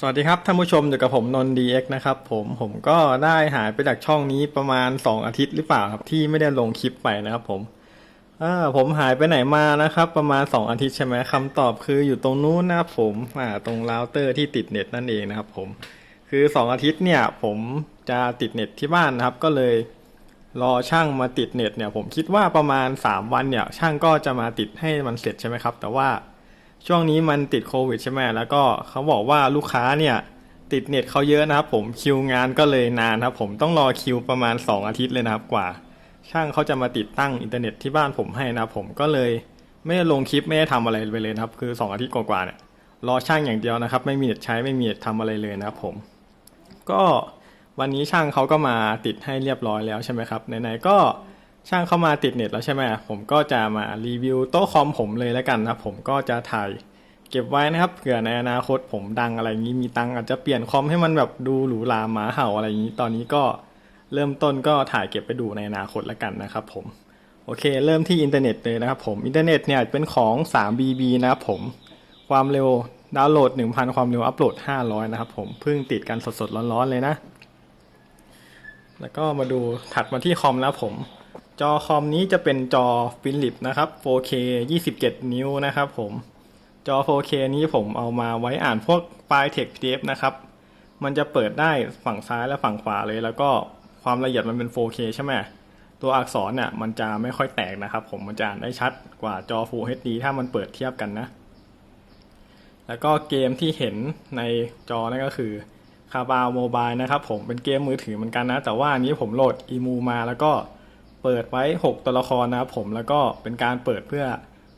สวัสดีครับท่านผู้ชมอยู่กับผมนนดีเอ็กนะครับผมผมก็ได้หายไปจากช่องนี้ประมาณ 2 อาทิตย์หรือเปล่าครับที่ไม่ได้ลงคลิปไปนะครับผมเออผมหายไปไหนมานะครับ ประมาณ 2 อาทิตย์ใช่ไหมคำตอบคืออยู่ตรงนู้นนะครับผมอ่าตรงเราเตอร์ที่ติดเน็ตนั่นเองนะครับผมคือ 2 อาทิตย์เนี่ยผมจะติดเน็ตที่บ้านนะครับก็เลยรอช่างมาติดเน็ตเนี่ยผมคิดว่าประมาณ 3 วันเนี่ยช่างก็จะมาติดให้มันเสร็จใช่ไหมครับ แต่ว่า ช่วงนี้มันติดโควิดใช่ไหมแล้วก็เขาบอกว่าลูกค้าเนี่ย ติดเน็ตเขาเยอะนะครับผมคิวงานก็เลยนานครับผมต้องรอคิวประมาณ 2 อาทิตย์เลยนะครับกว่า ช่างเขาจะมาติดตั้งอินเทอร์เน็ตที่บ้านผมให้นะครับผมก็เลยไม่ได้ลงคลิปไม่ได้ทำอะไรไปเลยนะครับ คือ 2 อาทิตย์กว่าๆเนี่ยรอช่างอย่างเดียวนะครับ ไม่มีเน็ตใช้ไม่มีเน็ตทำอะไรเลยนะครับผม ก็วันนี้ช่างเขาก็มาติดให้เรียบร้อยแล้วใช่ไหมครับไหนๆก็ ช่างเข้ามาติดเน็ตแล้วใช่ไหมผมก็จะมารีวิวโต๊ะคอมผมเลยแล้วกันนะครับผมก็จะถ่ายเก็บไว้นะครับเผื่อในอนาคตผมดังอะไรอย่างนี้มีตังอาจจะเปลี่ยนคอมให้มันแบบดูหรูหราหมาเห่าอะไรอย่างนี้ ตอนนี้ก็เริ่มต้นก็ถ่ายเก็บไปดูในอนาคตแล้วกันนะครับผมโอเค เริ่มที่อินเทอร์เน็ตเลยนะครับผมอินเทอร์เน็ตเนี่ยเป็นของ 3BB นะครับผมความเร็วดาวน์โหลด 1,000 ความเร็วอัปโหลด 500 นะครับผมเพิ่งติดกันสดๆร้อนๆเลยนะ แล้วก็มาดูถัดมาที่คอมแล้วผม จอคอมนี้จะเป็นจอฟิลิปนะครับ 4K 27 นิ้วนะครับผม จอ 4K นี้ผมเอามาไว้อ่านพวกไฟล์ text PDF นะครับ มันจะเปิดได้ฝั่งซ้ายและฝั่งขวาเลย แล้วก็ความละเอียดมันเป็น 4K ใช่ไหม ตัวอักษรเนี่ยมันจะไม่ค่อยแตกนะครับ ผมมันจะอ่านได้ชัดกว่าจอ Full HD ถ้ามันเปิดเทียบกันนะ แล้วก็เกมที่เห็นในจอนั่นก็คือคาบาวโมบายนะครับผมเป็นเกมมือถือเหมือนกันนะ แต่ว่าอันนี้ผมโหลดอีมูมาแล้วก็ เปิดไว้ 6 ตัวละครนะครับผมแล้วก็เป็นการเปิดเพื่อ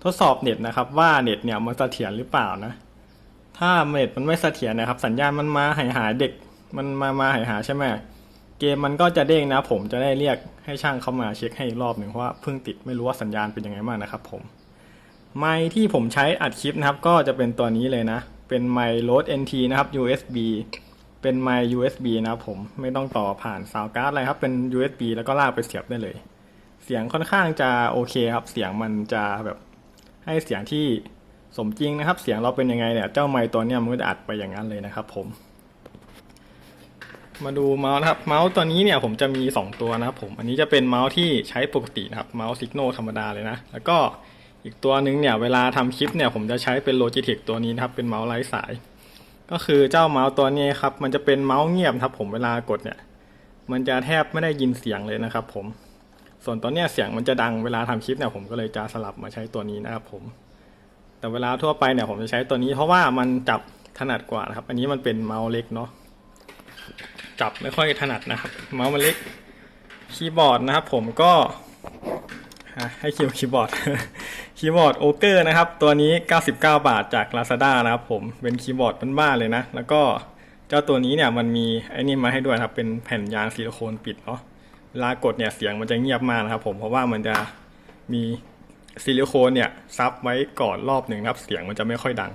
ทดสอบเน็ตนะครับ ว่าเน็ตเนี่ยมันเสถียรหรือเปล่านะ ถ้าเน็ตมันไม่เสถียรนะครับ สัญญาณมันมาหายหายเด็กมันมามาหายหายใช่ไหมเกมมันก็จะเด้งนะ ผมจะได้เรียกให้ช่างเข้ามาเช็คให้อีกรอบหนึ่งเพราะว่าเพิ่งติดไม่รู้ว่าสัญญาณเป็นยังไงบ้างนะครับ ผมไมค์ที่ผมใช้อัดคลิปนะครับ ก็จะเป็นตัวนี้เลยนะ เป็นไมค์ Rode NT นะครับ USB เป็นไมค์ USB นะครับผมไม่ต้องต่อผ่านซาวการ์ดอะไรครับเป็น USB แล้วก็ลากไปเสียบได้เลย เสียงค่อนข้างจะโอเคครับ เสียงมันจะแบบให้เสียงที่สมจริงนะครับ เสียงเราเป็นยังไงเนี่ยเจ้าไมค์ตัวเนี้ยมันก็จะอัดไปอย่างนั้นเลยนะครับผม มาดูเมาส์นะครับ เมาส์ตัวนี้เนี่ยผมจะมี 2 ตัวนะครับ ผม อันนี้จะเป็นเมาส์ที่ใช้ปกตินะครับ เมาส์ซิกโนธรรมดาเลยนะ แล้วก็อีกตัวหนึงเนี่ยเวลาทำคลิปเนี่ยผมจะใช้เป็น Logitech ตัวนี้นะครับ เป็นเมาส์ไร้สาย ก็คือเจ้าเมาส์ตัวนี้ครับ มันจะเป็นเมาส์เงียบครับ ผมเวลากดเนี่ย มันจะแทบไม่ได้ยินเสียงเลยนะครับ ผม ส่วนตัวเนี้ยเสียงมันจะดังเวลาทำคลิปเนี่ยผมก็เลยจะสลับมาใช้ตัวนี้นะครับผม แต่เวลาทั่วไปเนี่ยผมจะใช้ตัวนี้ เพราะว่ามันจับถนัดกว่านะครับ อันนี้มันเป็นเมาส์เล็กเนาะจับไม่ค่อยถนัดนะครับ เมาส์มันเล็กคีย์บอร์ดนะครับผมก็ให้คิวคีย์บอร์ดคีย์บอร์ดโอเกอร์นะครับ ตัวนี้ 99 บาทจาก Lazada นะครับผมเป็นคีย์บอร์ดบ้านๆเลยนะ แล้วก็เจ้าตัวนี้เนี่ยมันมีไอ้นี่มาให้ด้วยครับ เป็นแผ่นยางซิลิโคนปิดเนาะ ลากดเนี่ยเสียงมันจะเงียบมากนะครับ ผมเพราะว่ามันจะมีซิลิโคนเนี่ยซับไว้ก่อนรอบหนึ่งนะครับ เสียงมันจะไม่ค่อยดัง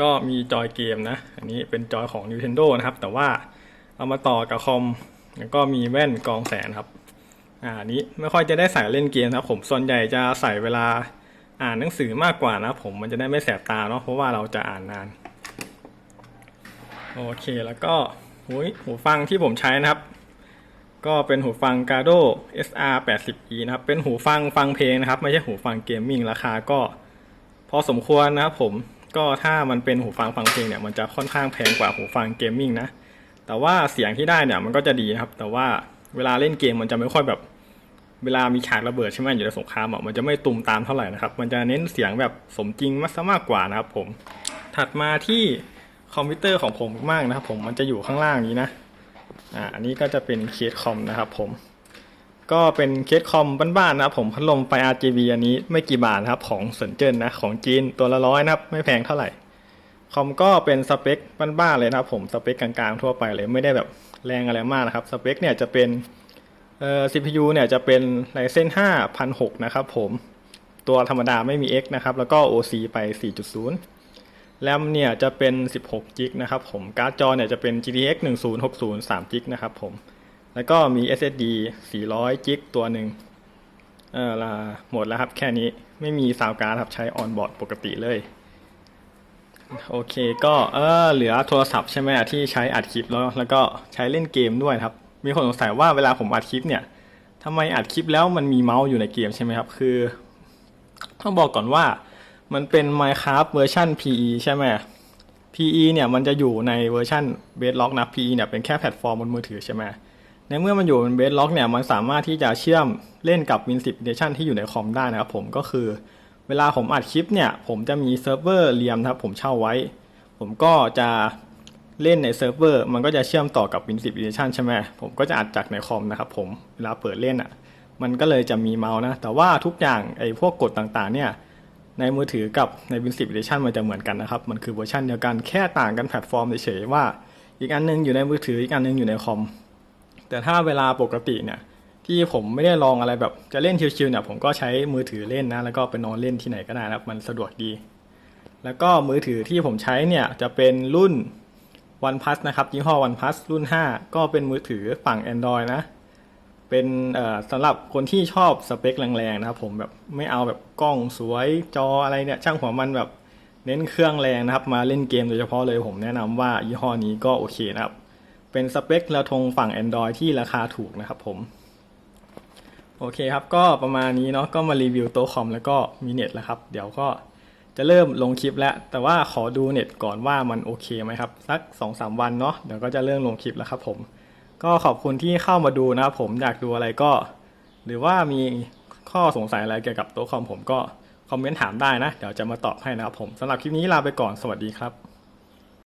ก็มีจอยเกมนะ อันนี้เป็นจอยของ Nintendo นะครับ แต่ว่าเอามาต่อกับคอมแล้วก็มีแว่นกองแสงครับอ่านี้ไม่ค่อยจะได้ใส่เล่นเกมนะครับ ผมส่วนใหญ่จะใส่เวลาอ่านหนังสือมากกว่านะผมมันจะได้ไม่แสบตาเนาะเพราะว่าเราจะอ่านนานโอเคแล้วก็หูหูฟังที่ผมใช้นะครับ ก็เป็นหูฟัง Gado SR 80E นะครับเป็นหูฟังฟังเพลงนะครับ ไม่ใช่หูฟังเกมมิ่งราคาก็ พอสมควรนะครับผมก็ถ้ามันเป็นหูฟังฟังเพลงเนี่ยมันจะค่อนข้างแพงกว่าหูฟังเกมมิ่งนะแต่ว่าเสียงที่ได้เนี่ยมันก็จะดีนะครับ แต่ว่าเวลาเล่นเกมมันจะไม่ค่อยแบบ เวลามีฉากระเบิดใช่ไหมอยู่ในสงครามอะมันจะไม่ตุมตามเท่าไหร่นะครับมันจะเน้นเสียงแบบสมจริงมากซะมากกว่านะครับผมถัดมาที่คอมพิวเตอร์ของผมมากนะครับผมมันจะอยู่ข้างล่างนี้นะ อ่าอันนี้ก็จะเป็นเคสคอมนะครับผม ก็เป็นเคสคอมบ้านๆนะครับผมพัดลมไฟ RGB อันนี้ไม่กี่บาทนะครับของเซินเจิ้นนะของจีนตัวละร้อยนะครับไม่แพงเท่าไหร่คอมก็เป็นสเปคบ้านๆเลยนะครับผมสเปคกลางๆทั่วไปเลยไม่ได้แบบแรงอะไรมากนะครับสเปคเนี่ยจะเป็นเอ่อ CPU เนี่ยจะเป็น Ryzen 5 1006นะครับผมตัวธรรมดาไม่มี X นะครับ แล้วก็ OC ไป 4.0 แรมเนี่ยจะเป็น 16 g b นะครับผม การ์ดจอเนี่ยจะเป็น GTX 1060 3 g b นะครับผม แล้วก็มี SSD 400 g b ตัวหนึ่งเออละหมดแล้วครับแค่นี้ไม่มีซาวการ์ดครับใช้ออนบอร์ดปกติเลย โอเคก็เออเหลือโทรศัพท์ใช่ไหมที่ใช้อัดคลิปแล้วแล้วก็ใช้เล่นเกมด้วยครับ มีคนสงสัยว่าเวลาผมอัดคลิปเนี่ยทำไมอัดคลิปแล้วมันมีเมาส์อยู่ในเกมใช่ไหมครับ คือ ต้องบอกก่อนว่า มันเป็น Minecraft เวอร์ชัน PE ใช่ไหม PE เนี่ยมันจะอยู่ในเวอร์ชัน Bedrock นะ PE เนี่ยเป็นแค่แพลตฟอร์มบนมือถือใช่ไหมในเมื่อมันอยู่บน Bedrock เนี่ยมันสามารถที่จะเชื่อมเล่นกับ Win10 Edition ที่อยู่ในคอมได้นะครับผมก็คือ เวลาผมอัดคลิปเนี่ย ผมจะมีเซิร์ฟเวอร์เรียมนะครับผมเช่าไว้ ผมก็จะเล่นในเซิร์ฟเวอร์มันก็จะเชื่อมต่อกับ Win10 Edition ใช่ไหมผมก็จะอัดจากในคอมนะครับผมเวลาเปิดเล่นอะมันก็เลยจะมีเมาส์นะแต่ว่าทุกอย่างไอ้พวกกฎต่างๆเนี่ย ในมือถือกับใน Win10 Edition มันจะเหมือนกันนะครับ มันคือเวอร์ชันเดียวกันแค่ต่างกันแพลตฟอร์มเฉยๆว่า อีกอันหนึงอยู่ในมือถืออีกอันหนึงอยู่ในคอม แต่ถ้าเวลาปกติเนี่ยที่ผมไม่ได้ลองอะไรแบบจะเล่นชิวๆเนี่ยผมก็ใช้มือถือเล่นนะ แล้วก็ไปนอนเล่นที่ไหนก็ได้นะครับ มันสะดวกดี แล้วก็มือถือที่ผมใช้เนี่ยจะเป็นรุ่น OnePlus นะครับยี่ห้อ OnePlus รุ่น 5 ก็เป็นมือถือฝั่ง Android นะ เป็นสำหรับคนที่ชอบสเปคแรงๆนะครับผมแบบไม่เอาแบบกล้องสวยจออะไรเนี่ยช่างหัวมันแบบเน้นเครื่องแรงนะครับ มาเล่นเกมโดยเฉพาะเลยผมแนะนำว่ายี่ห้อนี้ก็โอเคนะครับ เป็นสเปคระทงฝั่ง Android ที่ราคาถูกนะครับผม โอเคครับก็ประมาณนี้เนาะก็มารีวิวโต๊ะคอมแล้วก็มีเน็ตแล้วครับ เดี๋ยวก็จะเริ่มลงคลิปแล้ว แต่ว่าขอดูเน็ตก่อนว่ามันโอเคไหมครับ สัก2อสวันเนาะเดี๋ยวก็จะเริ่มลงคลิปแล้วครับผม ก็ขอบคุณที่เข้ามาดูนะครับผมอยากดูอะไรก็ หรือว่ามีข้อสงสัยอะไรเกี่ยวกับโต๊ะคอมผมก็คอมเมนต์ถามได้นะ เดี๋ยวจะมาตอบให้นะครับผมสำหรับคลิปนี้ลาไปก่อนสวัสดีครับ